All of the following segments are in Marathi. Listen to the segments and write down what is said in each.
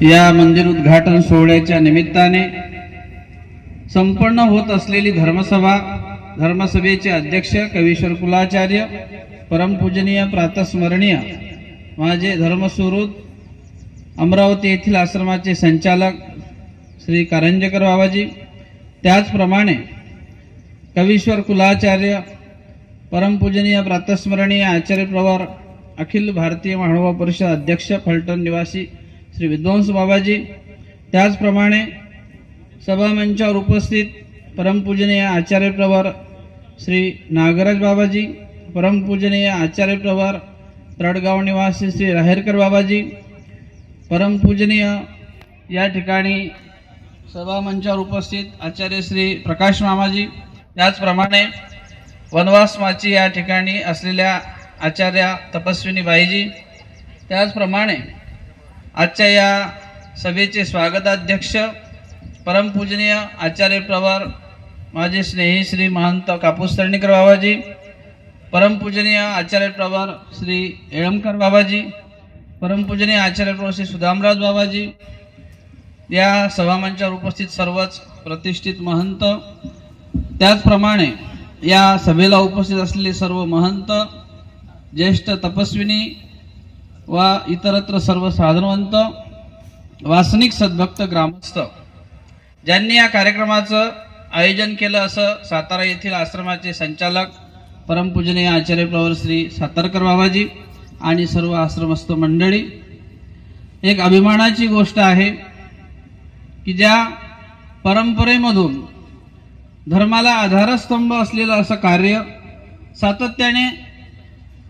या मंदिर उद्घाटन सोहळ्याच्या निमित्ताने संपन्न होत असलेली धर्मसभा धर्मसभेचे अध्यक्ष कवीश्वर कुलाचार्य परमपूजनीय प्रातस्मरणीय माझे धर्मस्वरूप अमरावती येथील आश्रमाचे संचालक श्री कारंजेकर बाबाजी त्याचप्रमाणे कवीश्वर कुलाचार्य परमपूजनीय प्रातस्मरणीय आचार्य प्रवर अखिल भारतीय महानुभाव परिषद अध्यक्ष फलटण निवासी श्री विद्वांस बाबाजी त्याचप्रमाणे सभामंचावर उपस्थित परमपूजनीय आचार्य प्रवर श्री नागराज बाबाजी परमपूजनीय आचार्य प्रवर तडगाव निवासी श्री राहेरकर बाबाजी परमपूजनीय या ठिकाणी सभामंचावर उपस्थित आचार्य श्री प्रकाश मामाजी त्याचप्रमाणे वनवासमाची या ठिकाणी असलेल्या आचार्या तपस्विनी बाईजी त्याचप्रमाणे आजच्या या सभेचे स्वागताध्यक्ष परमपूजनीय आचार्य प्रवर माझे स्नेही श्री महंत कापूस तरणीकर बाबाजी परमपूजनीय आचार्य प्रवर श्री येळमकर बाबाजी परमपूजनीय आचार्य प्रवर श्री सुदामराज बाबाजी या सभामंचावर उपस्थित सर्वच प्रतिष्ठित महंत त्याचप्रमाणे या सभेला उपस्थित असलेले सर्व महंत ज्येष्ठ तपस्विनी वा इतरत्र सर्व साधनवंत वासनिक सद्भक्त ग्रामस्थ ज्यांनी या कार्यक्रमाचं आयोजन केलं असं सातारा येथील आश्रमाचे संचालक परमपूजनीय आचार्य प्रवर श्री सातारकर बाबाजी आणि सर्व आश्रमस्थ मंडळी. एक अभिमानाची गोष्ट आहे की ज्या परंपरेमधून धर्माला आधारस्तंभ असलेलं असं कार्य सातत्याने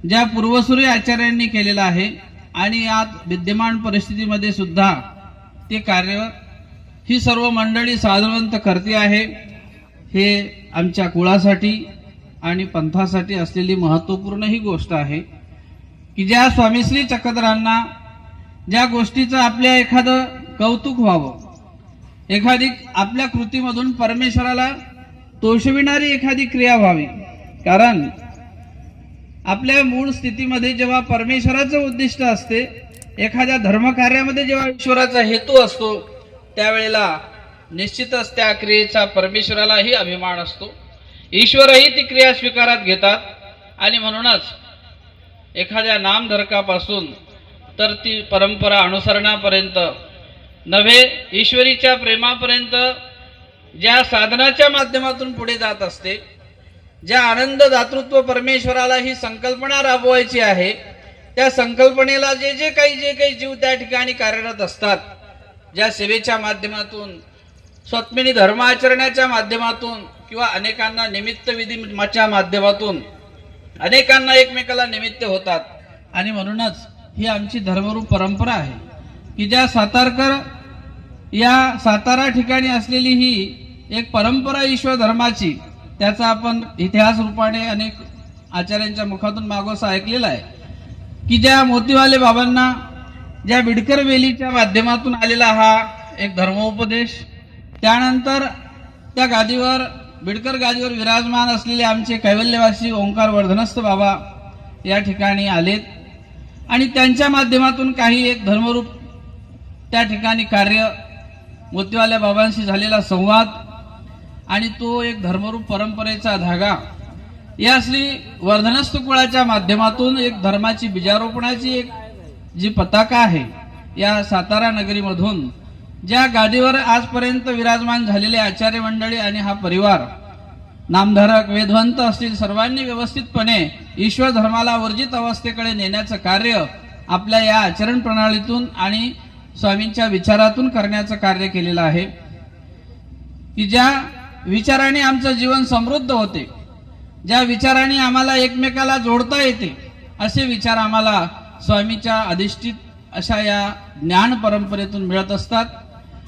ज्या पूर्वसुरी आचार्यांनी केलेलं आहे आणि आज विद्यमान परिस्थितीमध्ये सुद्धा ते कार्य ही सर्व मंडळी साधवंत करते आहे हे आमच्या कुळासाठी आणि पंथासाठी असलेली महत्त्वपूर्ण ही गोष्ट आहे की ज्या स्वामीश्री चक्रधरांना ज्या गोष्टीचं आपल्या एखादं कौतुक व्हावं एखादी आपल्या कृतीमधून परमेश्वराला तोषविणारी एखादी क्रिया व्हावी. कारण आपल्या मूळ स्थितीमध्ये जेव्हा परमेश्वराचं उद्दिष्ट असते एखाद्या धर्मकार्यामध्ये जेव्हा ईश्वराचा हेतू असतो त्यावेळेला निश्चितच त्या क्रियेचा परमेश्वरालाही अभिमान असतो. ईश्वरही ती क्रिया स्वीकारात घेतात आणि म्हणूनच एखाद्या नामधरकापासून तर ती परंपरा अनुसरणापर्यंत नव्हे ईश्वरीच्या प्रेमापर्यंत ज्या साधनाच्या माध्यमातून पुढे जात असते ज्या आनंद दातृत्व परमेश्वराला ही संकल्पना राबवायची आहे त्या संकल्पनेला जे जे काही जे काही जीव त्या ठिकाणी कार्यरत असतात ज्या सेवेच्या माध्यमातून स्वत्मिनी धर्म आचरण्याच्या माध्यमातून किंवा अनेकांना निमित्त विधीच्या माध्यमातून अनेकांना एकमेकाला निमित्त होतात. आणि म्हणूनच ही आमची धर्मरूप परंपरा आहे की ज्या सातारकर या सातारा ठिकाणी असलेली ही एक परंपरा ईश्वर धर्माची त्याचा आपण इतिहास रूपाने अनेक आचार्यांच्या मुखातून मागोसा ऐकलेला आहे. की ज्या मोतीवाले बाबांना ज्या बिडकर वेलीच्या माध्यमातून आलेला हा एक धर्मोपदेश त्यानंतर त्या गादीवर बिडकर गादीवर विराजमान असलेले आमचे कैवल्यवासी ओंकार वर्धनस्थ बाबा या ठिकाणी आलेत. आणि त्यांच्या माध्यमातून काही एक धर्मरूप त्या ठिकाणी कार्य मोतीवाल्या बाबांशी झालेला संवाद आणि तो एक धर्मरूप परंपरेचा धागा. या श्री वर्धनस्थ कुळाच्या माध्यमातून एक धर्माची बीजारोपणाची एक जी पताका आहे या सातारा नगरीमधून ज्या गादीवर आजपर्यंत विराजमान झालेले आचार्य मंडळी आणि हा परिवार नामधारक वेदवंत असतील सर्वांनी व्यवस्थितपणे ईश्वर धर्माला वर्जित अवस्थेकडे नेण्याचं कार्य आपल्या या आचरण प्रणालीतून आणि स्वामींच्या विचारातून करण्याचं कार्य केलेलं आहे. की ज्या विचाराने आमचं जीवन समृद्ध होते. ज्या विचाराने आम्हाला एकमेकाला जोडता येते असे विचार आम्हाला स्वामीच्या अधिष्ठित अशा या ज्ञान परंपरेतून मिळत असतात.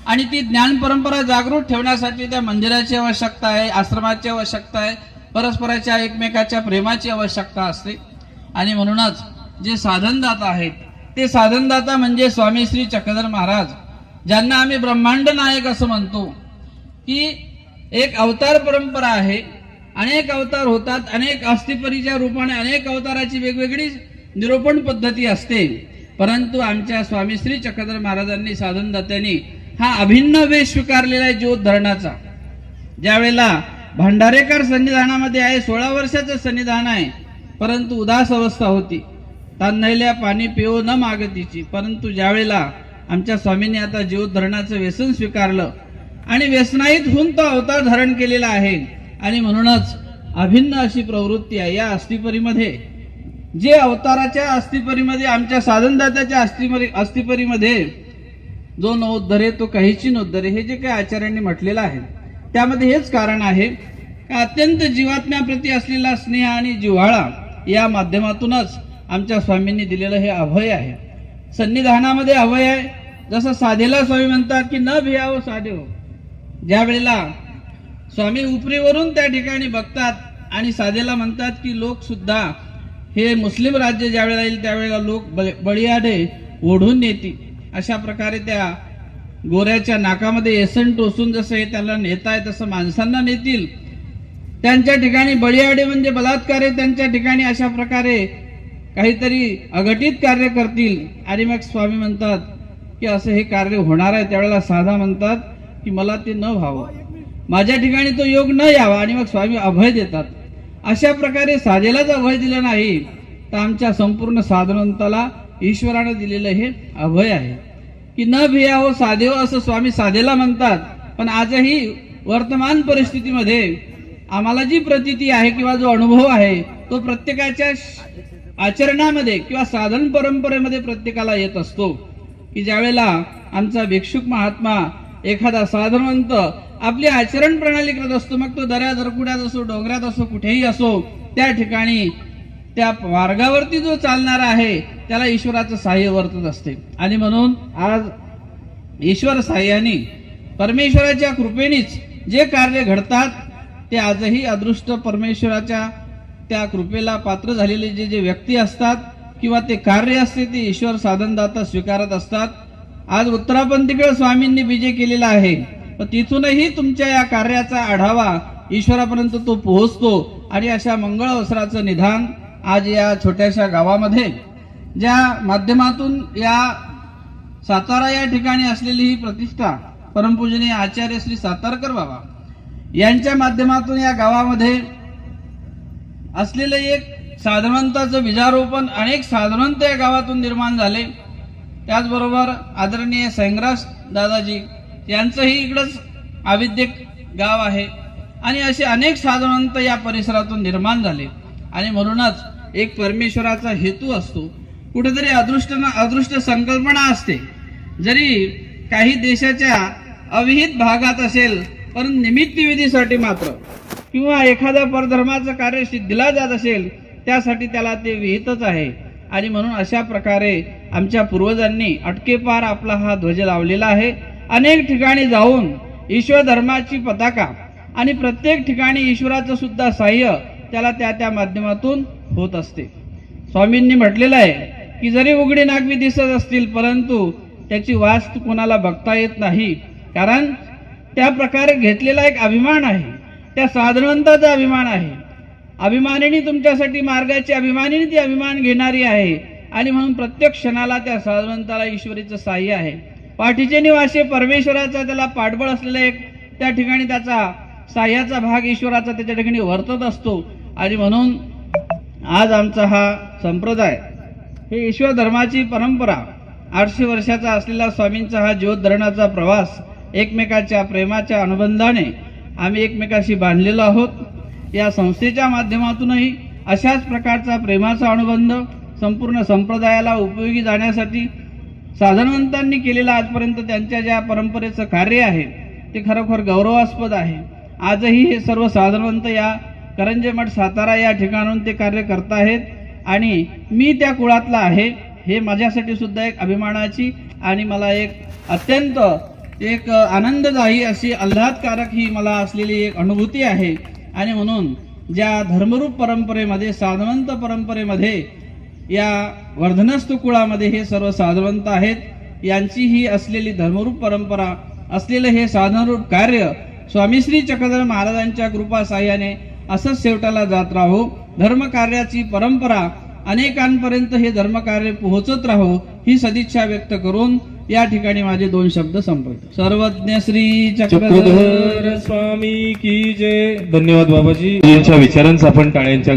आणि ती ज्ञान परंपरा जागृत ठेवण्यासाठी त्या मंदिराची आवश्यकता आहे आश्रमाची आवश्यकता आहे परस्पराच्या एकमेकाच्या प्रेमाची आवश्यकता असते. आणि म्हणूनच जे साधनदाता आहेत ते साधनदाता म्हणजे स्वामी श्री चक्रधर महाराज ज्यांना आम्ही ब्रह्मांड नायक असं म्हणतो की एक अवतार परंपरा आहे. अनेक अवतार होतात अनेक अस्थिपरीच्या रूपाने अनेक अवताराची वेगवेगळी निरोपण पद्धती असते. परंतु आमच्या स्वामी श्री चक्रधर महाराजांनी साधनदात्यांनी हा अभिन्न वेश स्वीकारलेला आहे ज्योत धरणाचा. ज्यावेळेला भांडारेकर सन्निधानामध्ये आहे सोळा वर्षाचं सन्निधान आहे परंतु उदास अवस्था होती. तान्हैल्या पाणी पिओ न मागतीची परंतु ज्यावेळेला आमच्या स्वामींनी आता ज्योत धरणाचं व्यसन स्वीकारलं आणि व्यसनाईत होऊन तो अवतार धारण केलेला आहे. आणि म्हणूनच अभिन्न अशी प्रवृत्ती आहे या अस्थिपरीमध्ये. जे अवताराच्या अस्थिपरीमध्ये आमच्या साधनदात्याच्या अस्थिपरी अस्थिपरीमध्ये जो नोद्धरे तो काहीची नोद्धरे हे जे काही आचार्यांनी म्हटलेलं आहे त्यामध्ये हेच कारण आहे का अत्यंत जीवात्म्याप्रती असलेला स्नेह आणि जिव्हाळा या माध्यमातूनच आमच्या स्वामींनी दिलेलं हे अभय आहे. सन्निधानामध्ये अभय आहे. जसं साधेला स्वामी म्हणतात की न भियावं साधे हो ज्या वेळेला स्वामी उपरीवरून त्या ठिकाणी बघतात आणि साधेला म्हणतात की लोक सुद्धा हे मुस्लिम राज्य ज्या वेळेला येईल त्यावेळेला लोक बळी- बळीयाडे ओढून नेतील. अशा प्रकारे त्या गोऱ्याच्या नाकामध्ये येसन टोसून जसं हे त्याला नेताय तसं माणसांना नेतील. त्यांच्या ठिकाणी बळीयाडे म्हणजे बलात्कार आहे त्यांच्या ठिकाणी अशा प्रकारे काहीतरी अघटित कार्य करतील. आणि मग स्वामी म्हणतात की असं हे कार्य होणार आहे. त्यावेळेला साधा म्हणतात की मला ते न व्हावं. माझ्या ठिकाणी तो योग न यावा आणि मग स्वामी अभय देतात. अशा प्रकारे साधेलाच अभय दिलं नाही तर आमच्या संपूर्ण साधनंताला ईश्वरानं दिलेलं हे अभय आहे. की न भियावं साधेव असं स्वामी साधेला म्हणतात पण आजही वर्तमान परिस्थितीमध्ये आम्हाला जी प्रतीती आहे किंवा जो अनुभव आहे तो प्रत्येकाच्या आचरणामध्ये किंवा साधन परंपरेमध्ये प्रत्येकाला येत असतो. की ज्यावेळेला आमचा भिक्षुक महात्मा एखादा साधनवंत आपली आचरण प्रणाली करत असतो मग तो दऱ्या दरकुड्यात असो डोंगरात असो कुठेही असो त्या ठिकाणी त्या मार्गावरती जो चालणारा आहे त्याला ईश्वराचं सहाय्य वर्तत असते. आणि म्हणून आज ईश्वर सहाय्याने परमेश्वराच्या कृपेनेच जे कार्य घडतात ते आजही अदृष्ट परमेश्वराच्या त्या कृपेला पात्र झालेले जे जे व्यक्ती असतात किंवा ते कार्य असते ते ईश्वर साधनदाता स्वीकारत असतात. आज उत्तरापंथीकडे स्वामींनी विजय केलेला आहे. तिथूनही तुमच्या या कार्याचा आढावा ईश्वरापर्यंत तो पोहोचतो आणि अशा मंगळ अवसराचं निधान आज या छोट्याशा गावामध्ये ज्या माध्यमातून या सातारा या ठिकाणी असलेली ही प्रतिष्ठा परमपूजनीय आचार्य श्री सातारकर बाबा यांच्या माध्यमातून या गावामध्ये असलेलं एक साधनवंताचं बीजारोपण अनेक साधनवंत या गावातून निर्माण झाले. त्याचबरोबर आदरणीय संग्रास दादाजी यांचंही इकडंच आविद्यक गाव आहे. आणि असे अनेक साधनवंत या परिसरातून निर्माण झाले. आणि म्हणूनच एक परमेश्वराचा हेतू असतो. कुठेतरी अदृष्ट अदृष्ट संकल्पना असते. जरी काही देशाच्या अविहित भागात असेल परंतु निमित्तविधीसाठी मात्र. किंवा एखाद्या परधर्माचं कार्य सिद्धीला जात असेल त्यासाठी त्याला ते विहितच आहे. आणि म्हणून अशा प्रकारे आमच्या पूर्वजांनी अटकेपार आपला हा ध्वज लावलेला आहे. अनेक ठिकाणी जाऊन ईश्वर धर्माची पताका आणि प्रत्येक ठिकाणी ईश्वराचं सुद्धा साह्य त्याला त्या त्या माध्यमातून होत असते. स्वामींनी म्हटलेलं आहे की जरी उघडी नागवी दिसत असतील परंतु त्याची वास्त कोणाला बघता येत नाही. कारण त्या प्रकारे घेतलेला एक अभिमान आहे. त्या साधनवंताचा अभिमान आहे. अभिमानिनी तुमच्यासाठी मार्गाची अभिमानिनी ती अभिमान घेणारी आहे. आणि म्हणून प्रत्येक क्षणाला त्या साधवंताला ईश्वरीचं साह्य आहे. पाठीचे निवासे परमेश्वराचा त्याला पाठबळ असलेला एक त्या ठिकाणी त्याचा साह्याचा भाग ईश्वराचा त्याच्या ठिकाणी वर्तत असतो. आणि म्हणून आज आमचा हा संप्रदाय हे ईश्वर धर्माची परंपरा आठशे वर्षाचा असलेला स्वामींचा हा ज्योत धरणाचा प्रवास एकमेकाच्या प्रेमाच्या अनुबंधाने आम्ही एकमेकाशी बांधलेलो आहोत. या संस्थेच्या माध्यमातूनही अशाच प्रकारचा प्रेमाचा अनुबंध संपूर्ण संप्रदायाला उपयोगी जाण्यासाठी साधनवंतांनी केलेलं आजपर्यंत त्यांच्या ज्या परंपरेचं कार्य आहे ते खरोखर गौरवास्पद आहे. आजही हे सर्व साधनवंत या करंजे मठ सातारा या ठिकाणून ते कार्य करत आहेत आणि मी त्या कुळातला आहे हे माझ्यासाठी सुद्धा एक अभिमानाची आणि मला एक अत्यंत एक आनंददायी अशी आल्हादकारक ही मला असलेली एक अनुभूती आहे. आणि म्हणून ज्या धर्मरूप परंपरेमध्ये साधवंत परंपरेमध्ये या वर्धनस्थ कुळामध्ये हे सर्व साधवंत आहेत यांची ही असलेली धर्मरूप परंपरा असलेलं हे साधनरूप कार्य स्वामी श्री चक्रधर महाराजांच्या कृपा साह्याने असंच शेवटाला जात राहो. धर्मकार्याची परंपरा अनेकांपर्यंत हे धर्मकार्य पोहोचत राहो ही सदिच्छा व्यक्त करून या ठिकाणी माझे दोन शब्द संपवतो. सर्वज्ञ श्री चक्रधर स्वामी की जय. धन्यवाद बाबाजी. यांच्या विचारांचा आपण टाळ्यांच्या